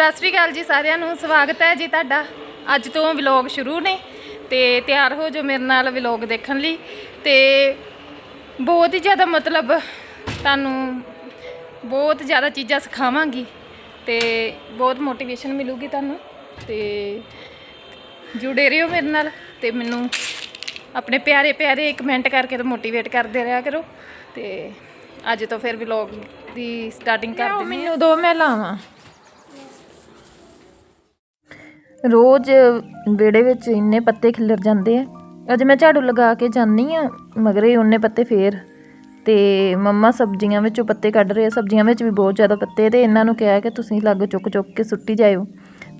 ਸਤਿ ਸ੍ਰੀ ਅਕਾਲ ਜੀ ਸਾਰਿਆਂ ਨੂੰ ਸਵਾਗਤ ਹੈ ਜੀ ਤੁਹਾਡਾ। ਅੱਜ ਤੋਂ ਵਲੌਗ ਸ਼ੁਰੂ ਨੇ ਤੇ ਤਿਆਰ ਹੋ ਜੋ ਮੇਰੇ ਨਾਲ ਵਲੌਗ ਦੇਖਣ ਲਈ। ਤੇ ਬਹੁਤ ਹੀ ਜ਼ਿਆਦਾ ਮਤਲਬ ਤੁਹਾਨੂੰ ਬਹੁਤ ਜ਼ਿਆਦਾ ਚੀਜ਼ਾਂ ਸਿਖਾਵਾਂਗੀ ਤੇ ਬਹੁਤ ਮੋਟੀਵੇਸ਼ਨ ਮਿਲੂਗੀ ਤੁਹਾਨੂੰ। ਤੇ ਜੁੜੇ ਰਹੋ ਮੇਰੇ ਨਾਲ ਤੇ ਮੈਨੂੰ ਆਪਣੇ ਪਿਆਰੇ ਪਿਆਰੇ ਕਮੈਂਟ ਕਰਕੇ ਤੇ ਮੋਟੀਵੇਟ ਕਰਦੇ ਰਿਹਾ ਕਰੋ। ਤੇ ਅੱਜ ਤੋਂ ਫਿਰ ਵਲੌਗ ਦੀ ਸਟਾਰਟਿੰਗ ਕਰ ਦਿੰਦੇ ਮੈਨੂੰ ਦੋ ਮੈਂ ਲਾਵਾਂ। ਰੋਜ਼ ਵਿਹੜੇ ਵਿੱਚ ਇੰਨੇ ਪੱਤੇ ਖਿਲਰ ਜਾਂਦੇ ਆ। ਅੱਜ ਮੈਂ ਝਾੜੂ ਲਗਾ ਕੇ ਜਾਂਦੀ ਆ ਮਗਰੇ ਉਹਨੇ ਪੱਤੇ ਫੇਰ। ਤੇ ਮੰਮਾ ਸਬਜ਼ੀਆਂ ਵਿੱਚੋਂ ਪੱਤੇ ਕੱਢ ਰਹੇ ਆ। ਸਬਜ਼ੀਆਂ ਵਿੱਚ ਵੀ ਬਹੁਤ ਜ਼ਿਆਦਾ ਪੱਤੇ ਤੇ ਇਹਨਾਂ ਨੂੰ ਕਿਹਾ ਕਿ ਤੁਸੀਂ ਲੱਗ ਚੁੱਕ ਚੁੱਕ ਕੇ ਸੁੱਟੀ ਜਾਇਓ।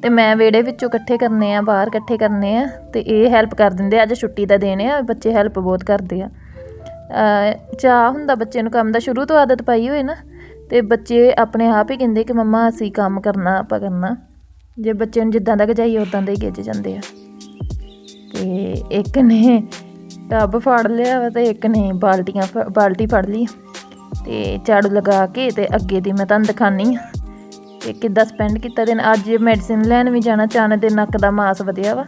ਤੇ ਮੈਂ ਵਿਹੜੇ ਵਿੱਚੋਂ ਇਕੱਠੇ ਕਰਨੇ ਆ, ਬਾਹਰ ਇਕੱਠੇ ਕਰਨੇ ਆ ਤੇ ਇਹ ਹੈਲਪ ਕਰ ਦਿੰਦੇ ਅੱਜ ਛੁੱਟੀ ਦਾ ਦਿਨ ਆ, ਬੱਚੇ ਹੈਲਪ ਬਹੁਤ ਕਰਦੇ ਆ। ਅਹ ਚਾਹ ਹੁੰਦਾ ਬੱਚੇ ਨੂੰ ਕੰਮ ਦਾ। ਸ਼ੁਰੂ ਤੋਂ ਆਦਤ ਪਾਈ ਹੋਏ ਨਾ, ਤੇ ਬੱਚੇ ਆਪਣੇ ਆਪ ਹੀ ਕਹਿੰਦੇ ਕਿ ਮੰਮਾ ਅਸੀਂ ਕੰਮ ਕਰਨਾ, ਆਪਾਂ ਕਰਨਾ। ਜੇ ਬੱਚੇ ਨੂੰ ਜਿੱਦਾਂ ਦਾ ਗਜਾਈ ਉਦਾਂ ਦਾ ਹੀ ਗਿੱਜ ਜਾਂਦੇ ਆ। ਤੇ ਇੱਕ ਨੇ ਟੱਬ ਫੜ ਲਿਆ ਵਾ ਤੇ ਇੱਕ ਨੇ ਬਾਲਟੀਆਂ ਫ- ਬਾਲਟੀ ਫੜ ਲਈ ਤੇ ਝਾੜੂ ਲਗਾ ਕੇ ਤੇ ਅੱਗੇ ਦੀ ਮੈਂ ਤੁਹਾਨੂੰ ਦਿਖਾਨੀ ਆ ਤੇ ਕਿੱਦਾਂ ਸਪੈਂਡ ਕੀਤਾ ਦਿਨ ਅੱਜ ਮੈਡੀਸਿਨ ਲੈਣ ਵੀ ਜਾਣਾ, ਚਾਨ ਦੇ ਨੱਕ ਦਾ ਮਾਸ ਵਧਿਆ ਵਾ।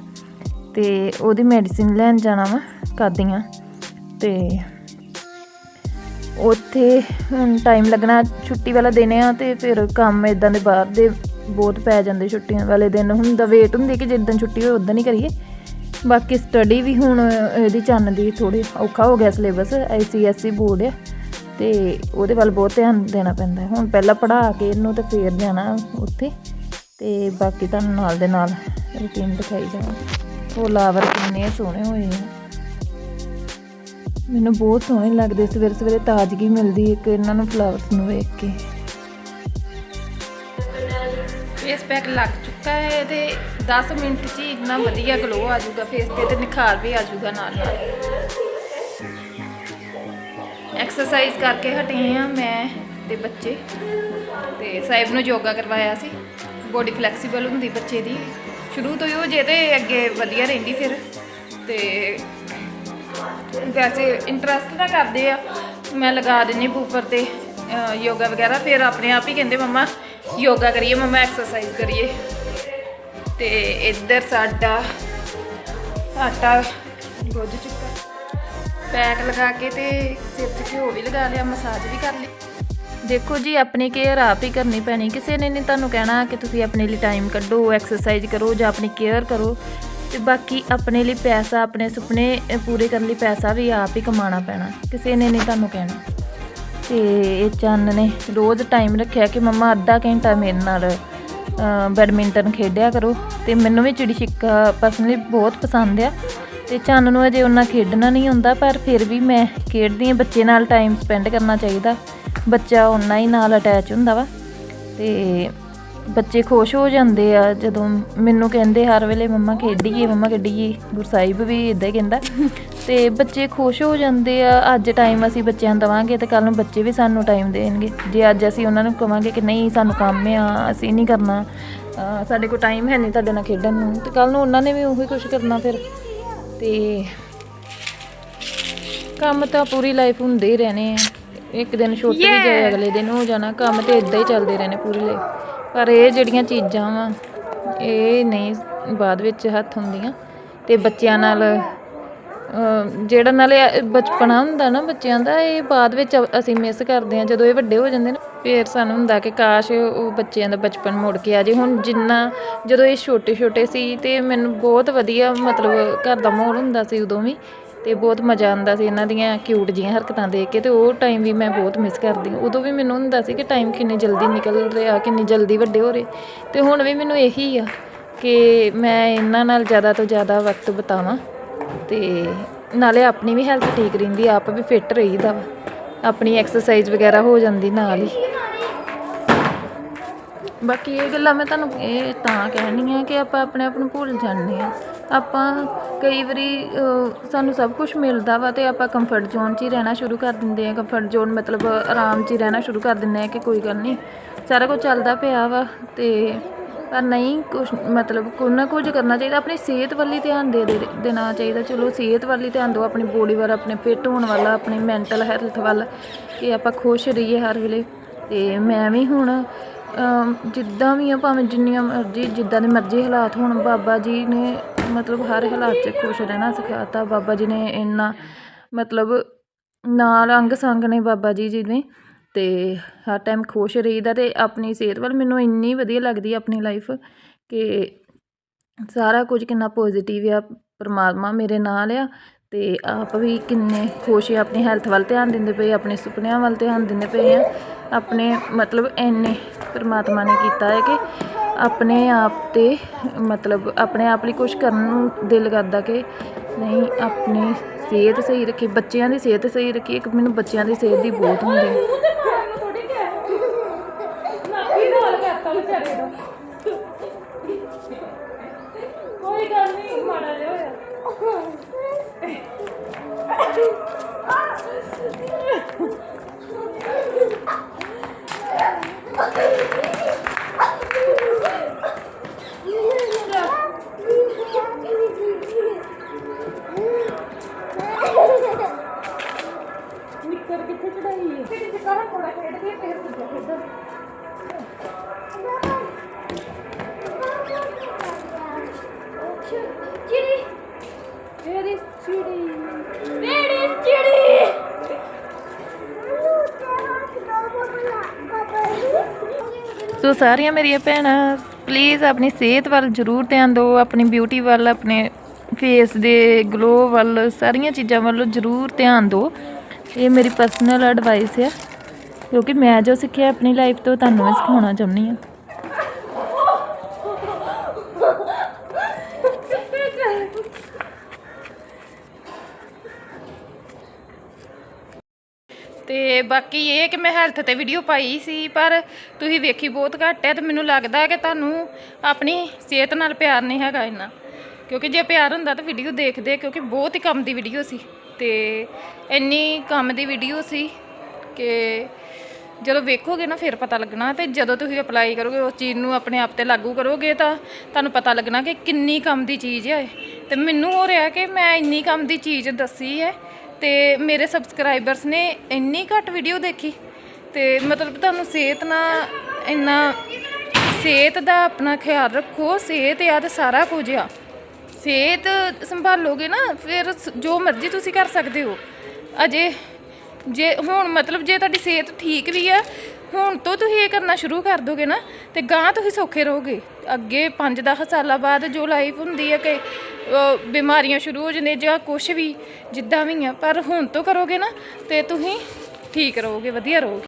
ਤੇ ਉਹਦੀ ਮੈਡੀਸਿਨ ਲੈਣ ਜਾਣਾ ਵਾ ਕਰਦੀਆਂ ਤੇ ਉੱਥੇ ਹੁਣ ਟਾਈਮ ਲੱਗਣਾ, ਛੁੱਟੀ ਵਾਲਾ ਦਿਨ ਆ ਤੇ ਫਿਰ ਕੰਮ ਇਦਾਂ ਦੇ ਬਾਹਰ ਦੇ ਬਹੁਤ ਪੈ ਜਾਂਦੇ ਛੁੱਟੀਆਂ ਵਾਲੇ ਦਿਨ। ਹੁੰਦਾ ਵੇਟ ਹੁੰਦੀ ਕਿ ਜਿੱਦਣ ਛੁੱਟੀ ਹੋਏ ਉਦੋਂ ਹੀ ਕਰੀਏ। ਬਾਕੀ ਸਟੱਡੀ ਵੀ ਹੁਣ ਇਹਦੀ ਚੰਨ ਦੀ ਥੋੜੀ ਔਖਾ ਹੋ ਗਿਆ ਸਿਲੇਬਸ ਆਈਸੀਐਸਈ ਬੋਰਡ ਆ। ਤੇ ਉਹਦੇ ਵੱਲ ਬਹੁਤ ਧਿਆਨ ਦੇਣਾ ਪੈਂਦਾ ਹੁਣ ਪਹਿਲਾਂ ਪੜ੍ਹਾ ਕੇ ਇਹਨੂੰ ਤੇ ਫੇਰ ਜਾਣਾ ਉੱਥੇ। ਤੇ ਬਾਕੀ ਤੁਹਾਨੂੰ ਨਾਲ ਦੇ ਨਾਲ ਰੂਟੀਨ ਦਿਖਾਈ ਜਾਵਾਂ ਫੁੱਲਾਵਰ ਕਿੰਨੇ ਸੋਹਣੇ ਹੋਏ ਆ। ਮੈਨੂੰ ਬਹੁਤ ਸੋਹਣੇ ਲੱਗਦੇ। ਸਵੇਰੇ ਸਵੇਰੇ ਤਾਜ਼ਗੀ ਮਿਲਦੀ ਇੱਕ, ਇਹਨਾਂ ਨੂੰ ਫਲਾਵਰਸ ਨੂੰ ਵੇਖ ਕੇ। ਫੇਸ ਪੈਕ ਲੱਗ ਚੁੱਕਾ ਹੈ ਤੇ 10 ਮਿੰਟ 'ਚ ਹੀ ਇੰਨਾ ਵਧੀਆ ਗਲੋ ਆ ਜਾਊਗਾ ਫੇਸ ਤੇ ਤੇ ਨਿਖਾਰ ਵੀ ਆ ਜਾਊਗਾ ਨਾਲ ਨਾਲ। ਐਕਸਰਸਾਈਜ਼ ਕਰਕੇ ਹਟੇ ਆ ਮੈਂ ਤੇ ਬੱਚੇ। ਤੇ ਸਾਹਿਬ ਨੂੰ ਯੋਗਾ ਕਰਵਾਇਆ ਸੀ। ਬੋਡੀ ਫਲੈਕਸੀਬਲ ਹੁੰਦੀ ਬੱਚੇ ਦੀ। ਸ਼ੁਰੂ ਤੋਂ ਹੀ ਉਹ ਜੇ ਤੇ ਅੱਗੇ ਵਧੀਆ ਰਹਿੰਦੀ ਫਿਰ। ਤੇ ਵੈਸੇ ਇੰਟਰਸਟ ਤਾਂ ਕਰਦੇ ਆ। ਮੈਂ ਲਗਾ ਦਿੰਨੀ ਬੂਫਰ ਤੇ। ਅ, ਯੋਗਾ ਵਗੈਰਾ ਫਿਰ ਆਪਣੇ ਆਪ ਹੀ ਕਹਿੰਦੇ ਮੰਮਾ ਯੋਗਾ ਕਰੀਏ ਮੰਮਾ ਐਕਸਰਸਾਈਜ਼ ਕਰੀਏ। ਤੇ ਇੱਧਰ ਸਾਡਾ ਆਟਾ ਗੁੱਝ ਚੁੱਕਾ। ਪੈਕ ਲਗਾ ਕੇ ਤੇ ਸਿਰ 'ਚ ਘਿਓ ਵੀ ਲਗਾ ਲਿਆ ਮਸਾਜ ਵੀ ਕਰ ਲਈ। ਦੇਖੋ ਜੀ ਆਪਣੀ ਕੇਅਰ ਆਪ ਹੀ ਕਰਨੀ ਪੈਣੀ। ਕਿਸੇ ਨੇ ਨਹੀਂ ਤੁਹਾਨੂੰ ਕਹਿਣਾ ਕਿ ਤੁਸੀਂ ਆਪਣੇ ਲਈ ਟਾਈਮ ਕੱਢੋ ਐਕਸਰਸਾਈਜ਼ ਕਰੋ ਜਾਂ ਆਪਣੀ ਕੇਅਰ ਕਰੋ। ਤੇ ਬਾਕੀ ਆਪਣੇ ਲਈ ਪੈਸਾ ਆਪਣੇ ਸੁਪਨੇ ਅ, ਪੂਰੇ ਕਰਨ ਲਈ ਪੈਸਾ ਵੀ ਆਪ ਹੀ ਕਮਾਉਣਾ ਪੈਣਾ। ਕਿਸੇ ਨੇ ਨਹੀਂ ਤੁਹਾਨੂੰ ਕਹਿਣਾ। ਤੇ ਇਹ ਚੰਨ ਨੇ ਰੋਜ਼ ਟਾਈਮ ਰੱਖਿਆ ਕਿ ਮੰਮਾ ਅੱਧਾ ਘੰਟਾ ਮੇਰੇ ਨਾਲ ਬੈਡਮਿੰਟਨ ਖੇਡਿਆ ਕਰੋ। ਤੇ ਮੈਨੂੰ ਵੀ ਚਿੜੀ ਛਿੱਕਾ ਪਰਸਨਲੀ ਬਹੁਤ ਪਸੰਦ ਆ। ਤੇ ਚੰਨ ਨੂੰ ਅਜੇ ਉਹਨਾਂ ਖੇਡਣਾ ਨਹੀਂ ਹੁੰਦਾ ਪਰ ਫਿਰ ਵੀ ਮੈਂ ਖੇਡਦੀ ਹਾਂ, ਬੱਚੇ ਨਾਲ ਟਾਈਮ ਸਪੈਂਡ ਕਰਨਾ ਚਾਹੀਦਾ। ਬੱਚਾ ਉਹਨਾਂ ਹੀ ਨਾਲ ਅਟੈਚ ਹੁੰਦਾ ਵਾ। ਤੇ ਬੱਚੇ ਖੁਸ਼ ਹੋ ਜਾਂਦੇ ਆ ਜਦੋਂ ਮੈਨੂੰ ਕਹਿੰਦੇ ਹਰ ਵੇਲੇ ਮੰਮਾ ਖੇਡੀਏ ਮੰਮਾ ਖੇਡੀਏ ਗੁਰਸਾਹਿਬ ਵੀ ਇਦਾਂ ਹੀ ਕਹਿੰਦਾ। ਤੇ ਬੱਚੇ ਖੁਸ਼ ਹੋ ਜਾਂਦੇ ਆ ਅੱਜ ਟਾਈਮ ਅਸੀਂ ਬੱਚਿਆਂ ਨੂੰ ਦੇਵਾਂਗੇ ਤੇ ਕੱਲ ਨੂੰ ਬੱਚੇ ਵੀ ਸਾਨੂੰ ਟਾਈਮ ਦੇਣਗੇ। ਜੇ ਅੱਜ ਅਸੀਂ ਉਹਨਾਂ ਨੂੰ ਕਵਾਂਗੇ ਕਿ ਨਹੀਂ ਸਾਨੂੰ ਕੰਮ ਆ ਅਸੀਂ ਨਹੀਂ ਕਰਨਾ ਸਾਡੇ ਕੋਲ ਟਾਈਮ ਹੈ ਨਹੀਂ ਤੁਹਾਡੇ ਨਾਲ ਖੇਡਣ ਨੂੰ ਤੇ ਕੱਲ ਨੂੰ ਉਹਨਾਂ ਨੇ ਵੀ ਉਹੀ ਕੁਝ ਕਰਨਾ ਫਿਰ। ਤੇ ਕੰਮ ਤਾਂ ਪੂਰੀ ਲਾਈਫ ਹੁੰਦੇ ਹੀ ਰਹਿਣੇ ਆ। ਇੱਕ ਦਿਨ ਛੁੱਟ ਵੀ ਜਾਏ ਅਗਲੇ ਦਿਨ ਹੋ ਜਾਣਾ ਕੰਮ ਤੇ ਇਦਾਂ ਹੀ ਚੱਲਦੇ ਰਹਿਣੇ ਪੂਰੀ ਲਾਈਫ ਪਰ ਇਹ ਜਿਹੜੀਆਂ ਚੀਜ਼ਾਂ ਵਾ ਇਹ ਨਹੀਂ ਬਾਅਦ ਵਿੱਚ ਹੱਥ ਹੁੰਦੀਆਂ। ਤੇ ਬੱਚਿਆਂ ਨਾਲ ਜਿਹੜਾ ਨਾਲੇ ਬਚਪਨਾ ਹੁੰਦਾ ਨਾ ਬੱਚਿਆਂ ਦਾ ਇਹ ਬਾਅਦ ਵਿੱਚ ਅਸੀਂ ਮਿਸ ਕਰਦੇ ਹਾਂ। ਜਦੋਂ ਇਹ ਵੱਡੇ ਹੋ ਜਾਂਦੇ ਨੇ ਫਿਰ ਸਾਨੂੰ ਹੁੰਦਾ ਕਿ ਕਾਸ਼ ਉਹ ਬੱਚਿਆਂ ਦਾ ਬਚਪਨ ਮੁੜ ਕੇ ਆ ਜੇ ਹੁਣ ਜਿੰਨਾ ਜਦੋਂ ਇਹ ਛੋਟੇ ਛੋਟੇ ਸੀ ਤੇ ਮੈਨੂੰ ਬਹੁਤ ਵਧੀਆ ਮਤਲਬ ਘਰ ਦਾ ਮਾਹੌਲ ਹੁੰਦਾ ਸੀ ਉਦੋਂ ਵੀ। ਤੇ ਬਹੁਤ ਮਜ਼ਾ ਆਉਂਦਾ ਸੀ ਇਹਨਾਂ ਦੀਆਂ ਕਿਊਟ ਜੀਆਂ ਹਰਕਤਾਂ ਦੇਖ ਕੇ ਤੇ ਉਹ ਟਾਈਮ ਵੀ ਮੈਂ ਬਹੁਤ ਮਿਸ ਕਰਦੀ ਹਾਂ। ਉਦੋਂ ਵੀ ਮੈਨੂੰ ਹੁੰਦਾ ਸੀ ਕਿ ਟਾਈਮ ਕਿੰਨੀ ਜਲਦੀ ਨਿਕਲ ਰਿਹਾ, ਕਿੰਨੀ ਜਲਦੀ ਵੱਡੇ ਹੋ ਰਹੇ। ਤੇ ਹੁਣ ਵੀ ਮੈਨੂੰ ਇਹੀ ਆ ਕਿ ਮੈਂ ਇਹਨਾਂ ਨਾਲ ਜ਼ਿਆਦਾ ਤੋਂ ਜ਼ਿਆਦਾ ਵਕਤ ਬਿਤਾਵਾਂ ਤੇ ਨਾਲੇ ਆਪਣੀ ਵੀ ਹੈਲਥ ਠੀਕ ਰਹਿੰਦੀ ਆਪ ਵੀ ਫਿੱਟ ਰਹੀਦਾ ਵਾ। ਆਪਣੀ ਐਕਸਰਸਾਈਜ਼ ਵਗੈਰਾ ਹੋ ਜਾਂਦੀ ਨਾਲ ਹੀ। ਬਾਕੀ ਇਹ ਗੱਲਾਂ ਮੈਂ ਤੁਹਾਨੂੰ ਇਹ ਤਾਂ ਕਹਿਣੀ ਆ ਕਿ ਆਪਾਂ ਆਪਣੇ ਆਪ ਨੂੰ ਭੁੱਲ ਜਾਂਦੇ ਆ। ਆਪਾਂ ਕਈ ਵਾਰੀ ਸਾਨੂੰ ਸਭ ਕੁਝ ਮਿਲਦਾ ਵਾ ਤੇ ਆਪਾਂ ਕੰਫਰਟ ਜ਼ੋਨ 'ਚ ਹੀ ਰਹਿਣਾ ਸ਼ੁਰੂ ਕਰ ਦਿੰਦੇ ਆ। ਕੰਫਰਟ ਜ਼ੋਨ ਮਤਲਬ ਆਰਾਮ 'ਚ ਹੀ ਰਹਿਣਾ ਸ਼ੁਰੂ ਕਰ ਦਿੰਦੇ ਆ ਕਿ ਕੋਈ ਗੱਲ ਨਹੀਂ, ਸਾਰਾ ਕੁਝ ਚੱਲਦਾ ਪਿਆ ਵਾ ਤੇ ਪਰ ਨਹੀਂ ਕੁਝ ਮਤਲਬ ਕੁਝ ਨਾ ਕੁਝ ਕਰਨਾ ਚਾਹੀਦਾ, ਆਪਣੀ ਸਿਹਤ ਵੱਲ ਹੀ ਧਿਆਨ ਦੇ ਦੇ- ਦੇਣਾ ਚਾਹੀਦਾ। ਚਲੋ ਸਿਹਤ ਵੱਲ ਹੀ ਧਿਆਨ ਦਿਓ, ਆਪਣੀ ਬੋਡੀ ਵੱਲ, ਆਪਣੇ ਫਿੱਟ ਹੋਣ ਵੱਲ, ਆਪਣੀ ਮੈਂਟਲ ਹੈਲਥ ਵੱਲ, ਕਿ ਆਪਾਂ ਖੁਸ਼ ਰਹੀਏ ਹਰ ਵੇਲੇ। ਤੇ ਮੈਂ ਵੀ ਹੁਣ ਜਿੱਦਾਂ ਵੀ ਆ, ਭਾਵੇਂ ਜਿੰਨੀਆਂ ਮਰਜ਼ੀ, ਜਿੱਦਾਂ ਦੇ ਮਰਜ਼ੀ ਹਾਲਾਤ ਹੋਣ, ਬਾਬਾ ਜੀ ਨੇ ਮਤਲਬ ਹਰ ਹਾਲਾਤ 'ਚ ਖੁਸ਼ ਰਹਿਣਾ ਸਿਖਾਤਾ, ਬਾਬਾ ਜੀ ਨੇ ਇੰਨਾ ਮਤਲਬ ਨਾਲ ਅੰਗ ਸੰਗ ਨੇ ਬਾਬਾ ਜੀ ਜੀ ਨੇ ਅਤੇ ਹਰ ਟਾਈਮ ਖੁਸ਼ ਰਹੀਦਾ ਅਤੇ ਆਪਣੀ ਸਿਹਤ ਵੱਲ ਮੈਨੂੰ ਇੰਨੀ ਵਧੀਆ ਲੱਗਦੀ ਆਪਣੀ ਲਾਈਫ ਕਿ ਸਾਰਾ ਕੁਝ ਕਿੰਨਾ ਪੋਜ਼ੀਟਿਵ ਆ, ਪਰਮਾਤਮਾ ਮੇਰੇ ਨਾਲ ਆ ਤੇ ਆਪ ਵੀ ਕਿੰਨੇ ਖੁਸ਼ ਆ ਆਪਣੀ ਹੈਲਥ ਵੱਲ ਧਿਆਨ ਦਿੰਦੇ ਪਏ, ਆਪਣੇ ਸੁਪਨਿਆਂ ਵੱਲ ਧਿਆਨ ਦਿੰਦੇ ਪਏ ਆ। ਆਪਣੇ ਮਤਲਬ ਇੰਨੇ ਪਰਮਾਤਮਾ ਨੇ ਕੀਤਾ ਹੈ ਕਿ ਆਪਣੇ ਆਪ ਤੇ ਮਤਲਬ ਆਪਣੇ ਆਪ ਲਈ ਕੁਝ ਕਰਨ ਨੂੰ ਦਿਲ ਕਰਦਾ ਕਿ ਨਹੀਂ, ਆਪਣੀ ਸਿਹਤ ਸਹੀ ਰੱਖੀ, ਬੱਚਿਆਂ ਦੀ ਸਿਹਤ ਸਹੀ ਰੱਖੀ, ਇੱਕ ਮੈਨੂੰ ਬੱਚਿਆਂ ਦੀ ਸਿਹਤ ਦੀ ਬਹੁਤ ਹੁੰਦੀ ਹੈ। ਕੋਈ ਗੱਲ ਨਹੀਂ, ਮਾੜਾ ਜਿਹਾ ਹੋਇਆ। Ah! ਸੋ ਸਾਰੀਆਂ ਮੇਰੀਆਂ ਭੈਣਾਂ ਪਲੀਜ਼ ਆਪਣੀ ਸਿਹਤ ਵੱਲ ਜ਼ਰੂਰ ਧਿਆਨ ਦਿਓ, ਆਪਣੀ ਬਿਊਟੀ ਵੱਲ, ਆਪਣੇ ਫੇਸ ਦੇ ਗਲੋ ਵੱਲ, ਸਾਰੀਆਂ ਚੀਜ਼ਾਂ ਵੱਲ ਜ਼ਰੂਰ ਧਿਆਨ ਦਿਓ। ਇਹ ਮੇਰੀ ਪਰਸਨਲ ਐਡਵਾਈਸ ਆ, ਕਿਉਂਕਿ ਮੈਂ ਜੋ ਸਿੱਖਿਆ ਆਪਣੀ ਲਾਈਫ ਤੋਂ, ਤੁਹਾਨੂੰ ਵੀ ਸਿਖਾਉਣਾ ਚਾਹੁੰਦੀ ਹਾਂ ਤੇ ਬਾਕੀ ਇਹ ਕਿ ਮੈਂ ਹੈਲਥ ਤੇ ਵੀਡੀਓ ਪਾਈ ਸੀ, ਪਰ ਤੁਸੀਂ ਵੇਖੀ ਬਹੁਤ ਘੱਟ ਹੈ ਤੇ ਮੈਨੂੰ ਲੱਗਦਾ ਕਿ ਤੁਹਾਨੂੰ ਆਪਣੀ ਸਿਹਤ ਨਾਲ ਪਿਆਰ ਨਹੀਂ ਹੈਗਾ ਇੰਨਾ ਕਿਉਂਕਿ ਜੇ ਪਿਆਰ ਹੁੰਦਾ ਤਾਂ ਵੀਡੀਓ ਦੇਖਦੇ, ਕਿਉਂਕਿ ਬਹੁਤ ਹੀ ਕੰਮ ਦੀ ਵੀਡੀਓ ਸੀ ਤੇ ਇੰਨੀ ਕੰਮ ਦੀ ਵੀਡੀਓ ਸੀ ਕਿ ਜਦੋਂ ਵੇਖੋਗੇ ਨਾ ਫਿਰ ਪਤਾ ਲੱਗਣਾ ਤੇ ਜਦੋਂ ਤੁਸੀਂ ਅਪਲਾਈ ਕਰੋਗੇ, ਉਸ ਚੀਜ਼ ਨੂੰ ਆਪਣੇ ਆਪ ਤੇ ਲਾਗੂ ਕਰੋਗੇ ਤਾਂ ਤੁਹਾਨੂੰ ਪਤਾ ਲੱਗਣਾ ਕਿ ਕਿੰਨੀ ਕੰਮ ਦੀ ਚੀਜ਼ ਹੈ ਇਹ। ਤੇ ਮੈਨੂੰ ਹੋ ਰਿਹਾ ਕਿ ਮੈਂ ਇੰਨੀ ਕੰਮ ਦੀ ਚੀਜ਼ ਦੱਸੀ ਹੈ ਤੇ ਮੇਰੇ ਸਬਸਕ੍ਰਾਈਬਰਸ ਨੇ ਇੰਨੀ ਘੱਟ ਵੀਡੀਓ ਦੇਖੀ ਤੇ ਮਤਲਬ ਤੁਹਾਨੂੰ ਸਿਹਤ ਨਾਲ ਇੰਨਾ ਸਿਹਤ ਦਾ ਆਪਣਾ ਖਿਆਲ ਰੱਖੋ, ਸਿਹਤ ਆ ਤੇ ਸਾਰਾ ਕੁਝ ਆ। ਸਿਹਤ ਸੰਭਾਲੋਗੇ ਨਾ, ਫਿਰ ਜੋ ਮਰਜ਼ੀ ਤੁਸੀਂ ਕਰ ਸਕਦੇ ਹੋ। ਅਜੇ ਜੇ ਹੁਣ ਮਤਲਬ ਜੇ ਤੁਹਾਡੀ ਸਿਹਤ ਠੀਕ ਵੀ ਆ, ਹੁਣ ਤੋਂ ਤੁਸੀਂ ਇਹ ਕਰਨਾ ਸ਼ੁਰੂ ਕਰ ਦੋਗੇ ਨਾ, ਤੇ ਗਾਂ ਤੁਸੀਂ ਸੌਖੇ ਰਹੋਗੇ। ਅੱਗੇ 5-10 ਸਾਲਾਂ ਬਾਅਦ ਜੋ ਲਾਈਫ ਹੁੰਦੀ ਹੈ ਕਿ ਬਿਮਾਰੀਆਂ ਸ਼ੁਰੂ ਹੋ ਜਾਂਦੀਆਂ ਜਾਂ ਕੁਝ ਵੀ, ਜਿੱਦਾਂ ਵੀ ਆ, ਪਰ ਹੁਣ ਤੋਂ ਕਰੋਗੇ ਨਾ, ਤੇ ਤੁਸੀਂ ਠੀਕ ਰਹੋਗੇ, ਵਧੀਆ ਰਹੋਗੇ।